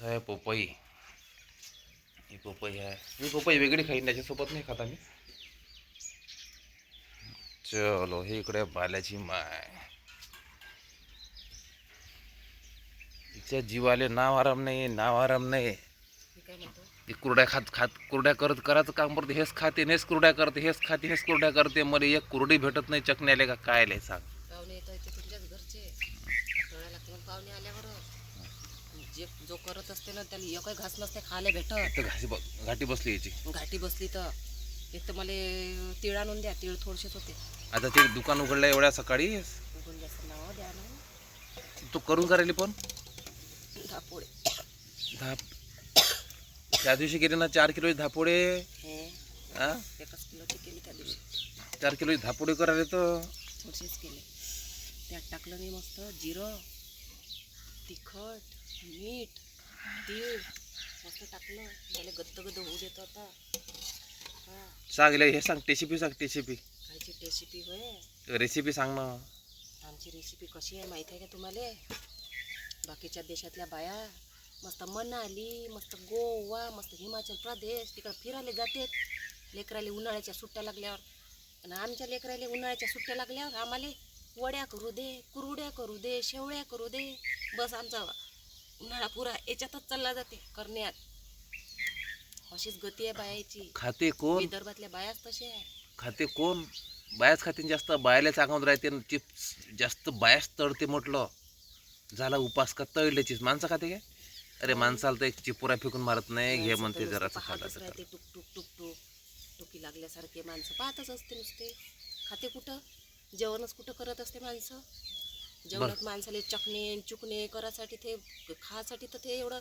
इथं आहे पोपई. ही पोपई आहे. मी पोपई वेगळी खाईन त्याच्यासोबत नाही खाता मी चलो हे इकडे बाल्याची माय. तिच्या जीवाले नाव आराम नाही नाव आराम नाही ती कुरड्या खात खात कुरड्या करत करायचं काम करते हेच खाते हेच कुरड्या करते हेच खाते हेच कुरड्या करते. मला एक कुरडी भेटत नाही चकण्याले का काय सांग. पाहुणे येतं ते तुमच्याच घरचे. कळायला लागते मग पाहुणे आल्यावर जे जो करत असते ना त्याला एकही घास नसते खायला भेटत. तर घाशी ब घाटी बसली याची. घाटी बसली तर. एक तर मला तीळ आणून द्या तीळ थोडशेच होते. आता ते दुकान उघडलं एवढ्या सकाळी? बघून जास्त नाव द्या ना. तू करून करायली पण? धापोळे दहा त्या दिवशी केले ना चार किलोचे धापोडे? हे. हा एकच किलोची केली त्या दिवशी. चार किलोचे धापोडे करायला तर? थोडीशीच केले. त्यात टाकलं मी मस्त जिरं. तिखट मीठ तीळ मस्त टाकलं. मला गद्द गद्द होऊ देतो आता. हा. सांग ले, हे सांग टेसिपी सांग टेसिपी खायची रेसिपी होय. रेसिपी सांग ना. आमची रेसिपी कशी आहे माहीत आहे का तुम्हाला? बाकीच्या देशातल्या बाया मस्त मनाली मस्त गोवा मस्त हिमाचल प्रदेश तिकडं फिरायला जातात. लेकराले उन्हाळ्याच्या सुट्ट्या लागल्यावर. आणि आमच्या लेकराले उन्हाळ्याच्या सुट्ट्या लागल्यावर आम्हाला वड्या करू दे कुरड्या करू दे शेवळ्या करू दे. बस आमचा उन्हाळा पुरा याच्यातच चालला जाते करण्यात. अशीच गती आहे बायाची. खाते कोण? विदर्भातल्या बायाच तसे आहे. खाते कोण? बायाच खाते जास्त बायाला चांगलं राहते न चिप्स जास्त बायाच तळते म्हटलं झाला उपास का तळल्याचीच माणसं खाते काय? अरे माणसाला तर एक चिपुरा फेकून मारत नाही घे म्हणते खाल्लं पाहतच राहते टुक टुक टुक टुक टुकी लागल्यासारखे माणसं पाहतच असते नुसते. खाते कुठं? जेवणच कुठं करत असते माणसं? जेवणात माणसाला चकणे चुकणे करासाठी ते खासाठी तर ते एवढं